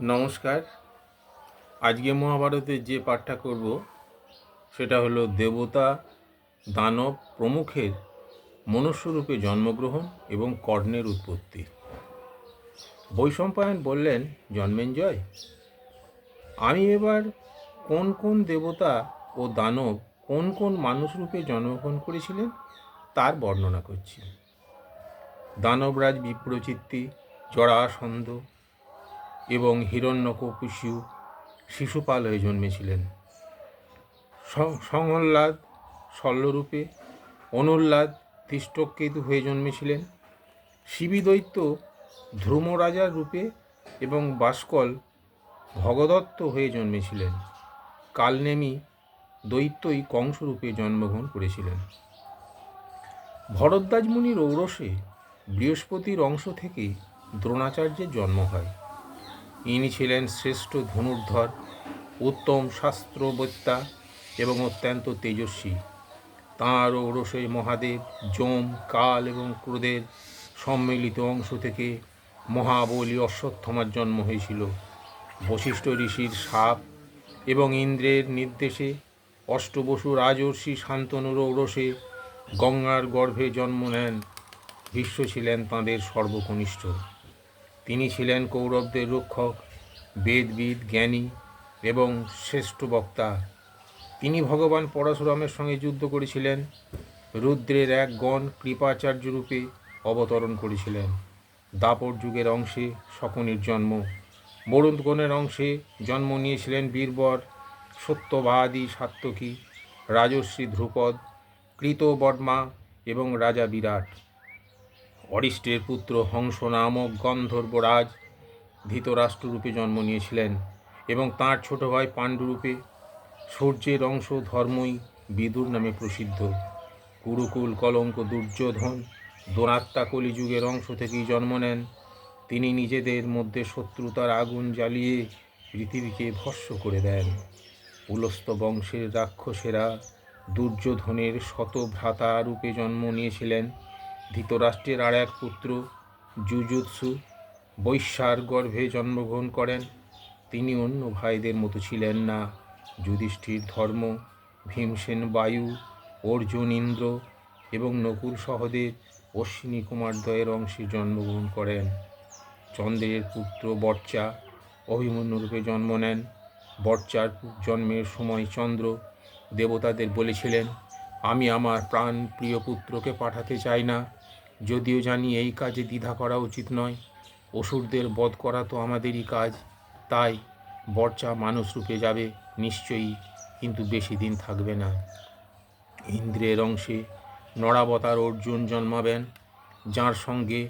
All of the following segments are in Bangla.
নমস্কার। আজকে মহাভারতের যে পাঠটা করব, সেটা হলো দেবতা দানব প্রমুখের মনুষ্যরূপে জন্মগ্রহণ এবং কর্ণের উৎপত্তি। বৈশম্পায়ন বললেন, জন্মেঞ্জয়, আমি এবার কোন কোন দেবতা ও দানব কোন কোন মানুষরূপে জন্মগ্রহণ করেছিলেন তার বর্ণনা করছি। দানবরাজ বিপ্রচিত্তি, জরাসন্ধ এবং হিরণ্যকপুষু শিশুপাল হয়ে জন্মেছিলেন সংহল্লাদ শল্যরূপে অনুল্লাদ তিষ্টকেতু হয়ে জন্মেছিলেন। শিবি দৈত্য ধ্রুমরাজার রূপে এবং বাসকল ভগদত্ত হয়ে জন্মেছিলেন। কালনেমি দৈত্যই কংসরূপে জন্মগ্রহণ করেছিলেন। ভরদ্বাজ মুনির ঔরসে বৃহস্পতির অংশ থেকে দ্রোণাচার্যের জন্ম হয়। ইনি ছিলেন শ্রেষ্ঠ ধনুর্ধর, উত্তম শাস্ত্রবত্তা এবং অত্যন্ত তেজস্বী। তাঁর ঔরসে মহাদেব, যম, কাল এবং ক্রোধের সম্মিলিত অংশ থেকে মহাবলী অশ্বত্থমার জন্ম হয়েছিল। বশিষ্ঠ ঋষির সাপ এবং ইন্দ্রের নির্দেশে অষ্টবসু রাজর্ষি শান্তনুর ঔরসে গঙ্গার গর্ভে জন্ম নেন। ভীষ্ম ছিলেন তাঁদের সর্বকনিষ্ঠ। তিনি ছিলেন কৌরবদের রক্ষক, বেদবিদ, জ্ঞানী এবং শ্রেষ্ঠ বক্তা। তিনি ভগবান পরশুরামের সঙ্গে যুদ্ধ করেছিলেন, রুদ্রের এক গণ কৃপাচার্য রূপে অবতরণ করেছিলেন। দাপর যুগের অংশে শকুনির জন্ম। বরুণগণের অংশে জন্ম নিয়েছিলেন বীরবর, সত্যবাদী সাত্তকী, রাজর্ষি ধ্রুপদ, কৃতবর্মা এবং রাজা বিরাট। অরিষ্টের পুত্র হংস নামক গন্ধর্বরাজ ধৃতরাষ্ট্ররূপে জন্ম নিয়েছিলেন এবং তাঁর ছোট ভাই পাণ্ডুরূপে সূর্যের অংশ ধর্মই বিদুর নামে প্রসিদ্ধ। কুরুকুল কলঙ্ক, দুর্যোধন দোনাত্তা কলিযুগের অংশ থেকেই জন্ম নেন। তিনি নিজেদের মধ্যে শত্রুতার আগুন জ্বালিয়ে পৃথিবীকে ভস্ম করে দেন। পুলস্ত বংশের রাক্ষসেরা দুর্যোধনের শতভ্রাতা রূপে জন্ম নিয়েছিলেন। ধৃতরাষ্ট্রের আর এক পুত্র যুযুৎসু বৈশ্যার গর্ভে জন্মগ্রহণ করেন। তিনি অন্য ভাইদের মতো ছিলেন না। যুধিষ্ঠির ধর্ম, ভীমসেন বায়ু, অর্জুন ইন্দ্র এবং নকুল সহদেব অশ্বিনী কুমারদ্বয়ের অংশে জন্মগ্রহণ করেন। চন্দ্রের পুত্র বর্চা অভিমন্যুরূপে জন্ম নেন। বর্চার জন্মের সময় চন্দ্র দেবতাদের বলেছিলেন, আমি আমার প্রাণ প্রিয় পুত্রকে পাঠাতে চাই না। যদিও জানি এই কাজে দ্বিধা করা উচিত নয়। অসুরদের বধ করা তো আমাদেরই কাজ। তাই বর্চা মানুষ রূপে যাবে নিশ্চয়ই, কিন্তু বেশি দিন থাকবে না। ইন্দ্রের অংশে নরাবতার অর্জুন জন্মাবেন, যার সঙ্গে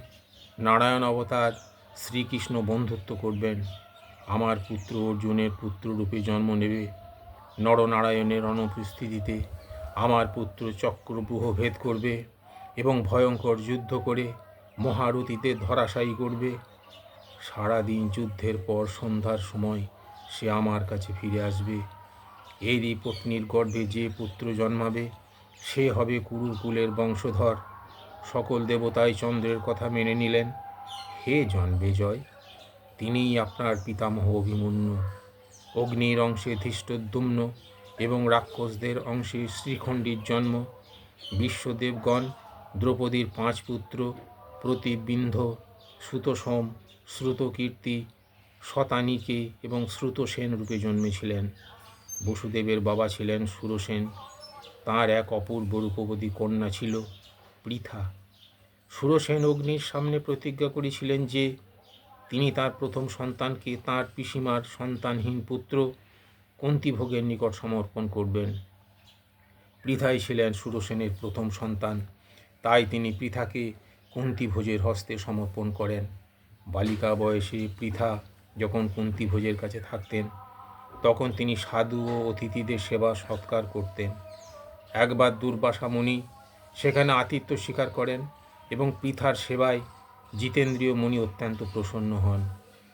নারায়ণ অবতার শ্রীকৃষ্ণ বন্ধুত্ব করবেন। আমার পুত্র অর্জুনের পুত্ররূপে জন্ম নেবে নরনারায়ণের অনুপস্থিতিতে আমার পুত্র চক্রব্যূহ ভেদ করবে। এবং ভয়ঙ্কর যুদ্ধ করে মহারথীতে ধরাশায়ী করবে। সারাদিন যুদ্ধের পর সন্ধ্যার সময় সে আমার কাছে ফিরে আসবে। এরই পত্নীর গর্ভে যে পুত্র জন্মাবে, সে হবে কুরুকুলের বংশধর। সকল দেবতাই চন্দ্রের কথা মেনে নিলেন। হে জন্মেজয় তিনিই আপনার পিতামহ অভিমন্যু। অগ্নির অংশে ধৃষ্টদ্যুম্ন এবং রাক্ষসদের অংশে শ্রীখণ্ডীর জন্ম। বিশ্বদেবগণ দ্রৌপদীর পাঁচ পুত্র প্রতিবিন্ধ সুতসম শ্রুতকীর্তি, শতানিকে এবং শ্রুতসেন রূপে জন্মেছিলেন। বসুদেবের বাবা ছিলেন সুরসেন। তাঁর এক অপূর্ব রূপবতী কন্যা ছিল পৃথা। সুরসেন অগ্নির সামনে প্রতিজ্ঞা করেছিলেন যে, তিনি তার প্রথম সন্তানকে তাঁর পিসিমার সন্তানহীন পুত্র কন্তিভোগের নিকট সমর্পণ করবেন। পৃথাই ছিলেন সুরসেনের প্রথম সন্তান। তাই তিনি পৃথাকে কুন্তিভোজের হস্তে সমর্পণ করেন। বালিকা বয়সে পৃথা যখন কুন্তিভোজের কাছে থাকতেন, তখন তিনি সাধু ও অতিথিদের সেবা সৎকার করতেন। একবার দুর্বাসা মুনি সেখানে আতিথ্য স্বীকার করেন এবং পৃথার সেবায় জিতেন্দ্রীয় মুনি অত্যন্ত প্রসন্ন হন।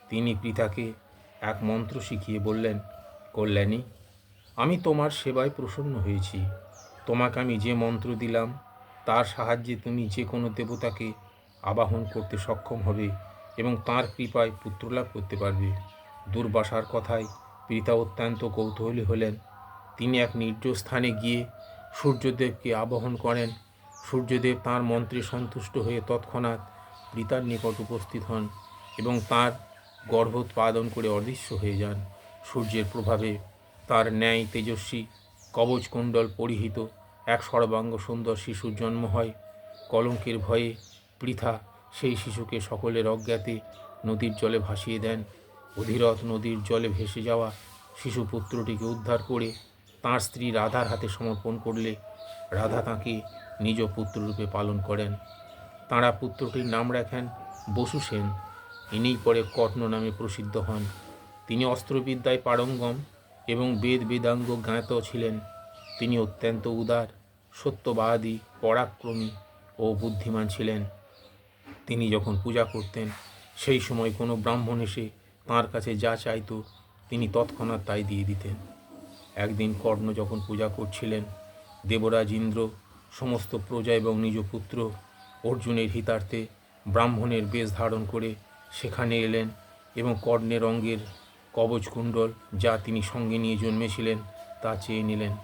তিনি পৃথাকে এক মন্ত্র শিখিয়ে বললেন, কল্যাণী, আমি তোমার সেবায় প্রসন্ন হয়েছি। তোমাকে আমি যে মন্ত্র দিলাম তার সাহায্যে তুমি যে কোনো দেবতাকে আবাহন করতে সক্ষম হবে এবং তার কৃপায় পুত্রলাভ করতে পারবে। দুর্বাসার কথায় পিতা অত্যন্ত কৌতূহলী হলেন। তিনি এক নির্জন স্থানে গিয়ে সূর্যদেবকে আবাহন করেন। সূর্যদেব তাঁর মন্ত্রে সন্তুষ্ট হয়ে তৎক্ষণাৎ পিতার নিকট উপস্থিত হন এবং তাঁর গর্ভোৎপাদন করে অদৃশ্য হয়ে যান। সূর্যের প্রভাবে তার ন্যায় তেজস্বী কবচকুণ্ডল পরিহিত এক সর্বাঙ্গ সুন্দর শিশুর জন্ম হয়। কলঙ্কের ভয়ে পৃথা সেই শিশুকে সকলের অজ্ঞাতে নদীর জলে ভাসিয়ে দেন। অধীরথ নদীর জলে ভেসে যাওয়া শিশু পুত্রটিকে উদ্ধার করে তাঁর স্ত্রী রাধার হাতে সমর্পণ করলে রাধা তাঁকে নিজ পুত্ররূপে পালন করেন। তাঁরা পুত্রটির নাম রাখেন বসু সেন। ইনিই পরে কর্ণ নামে প্রসিদ্ধ হন। তিনি অস্ত্রবিদ্যায় পারঙ্গম এবং বেদ বেদাঙ্গ জ্ঞাত ছিলেন। তিনি অত্যন্ত উদার, সত্যবাদী, পরাক্রমী ও বুদ্ধিমান ছিলেন। তিনি যখন পূজা করতেন, সেই সময় কোনো ব্রাহ্মণ এসে তাঁর কাছে যা চাইতো, তিনি তৎক্ষণাৎ তাই দিয়ে দিতেন। একদিন কর্ণ যখন পূজা করছিলেন, দেবরাজ ইন্দ্র, সমস্ত প্রজা এবং নিজ পুত্র অর্জুনের হিতার্থে ব্রাহ্মণের বেশ ধারণ করে সেখানে এলেন এবং কর্ণের অঙ্গের কবচকুণ্ডল যা তিনি সঙ্গে নিয়ে জন্মেছিলেন তা চেয়ে নিলেন।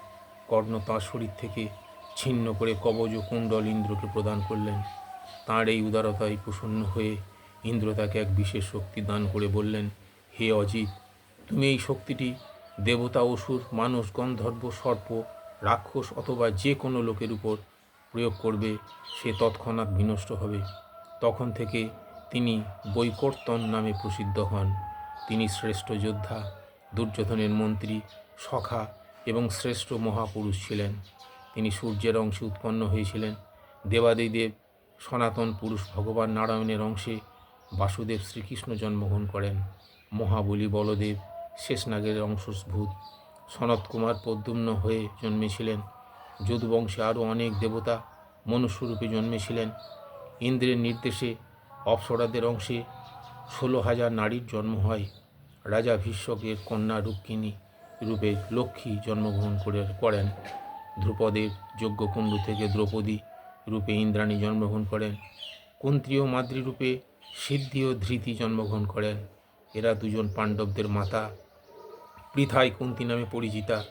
কর্ণ তাঁর শরীর থেকে ছিন্ন করে কবজ ও কুণ্ডল ইন্দ্রকে প্রদান করলেন। তাঁর এই উদারতায় প্রসন্ন হয়ে ইন্দ্র তাকে এক বিশেষ শক্তি দান করে বললেন, হে অজিত, তুমি এই শক্তিটি দেবতা, অসুর, মানুষ, গন্ধর্ব, সর্প, রাক্ষস অথবা যে কোনো লোকের উপর প্রয়োগ করবে, সে তৎক্ষণাৎ বিনষ্ট হবে। তখন থেকে তিনি বৈকর্তন নামে প্রসিদ্ধ হন। তিনি শ্রেষ্ঠ যোদ্ধা, দুর্যোধনের মন্ত্রী, সখা এবং শ্রেষ্ঠ মহাপুরুষ ছিলেন। তিনি সূর্যের অংশে উৎপন্ন হয়েছিলেন। দেবাদিদেব সনাতন পুরুষ ভগবান নারায়ণের অংশে বাসুদেব শ্রীকৃষ্ণ জন্মগ্রহণ করেন। মহাবলী বলদেব শেষনাগের অংশভূত সনত কুমার প্রদ্যুম্ন হয়ে জন্মেছিলেন। যদুবংশে আরও অনেক দেবতা মনুষ্যরূপে জন্মেছিলেন। ইন্দ্রের নির্দেশে অপ্সরাদের অংশে ষোলো হাজার নারীর জন্ম হয়। রাজা ভীষ্মকের কন্যা রুক্মিণী রূপে লক্ষ্মী জন্মগ্রহণ করে করেন। ধ্রুপদের যজ্ঞকুণ্ড থেকে দ্রৌপদী রূপে ইন্দ্রাণী জন্মগ্রহণ করেন। কুন্ত্রী ও মাতৃরূপে সিদ্ধি ও ধৃতি জন্মগ্রহণ করেন। এরা দুজন পাণ্ডবদের মাতা। পৃথায় কুন্তি নামে পরিচিতা।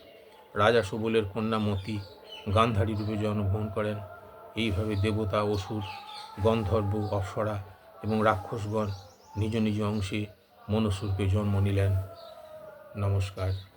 রাজা সুবলের কন্যা মতি গান্ধারী রূপে জন্মগ্রহণ করেন। এইভাবে দেবতা, অসুর, গন্ধর্ব, অপ্সরা এবং রাক্ষসগণ নিজ নিজ অংশে মনুষ্যরূপে জন্ম নিলেন। নমস্কার।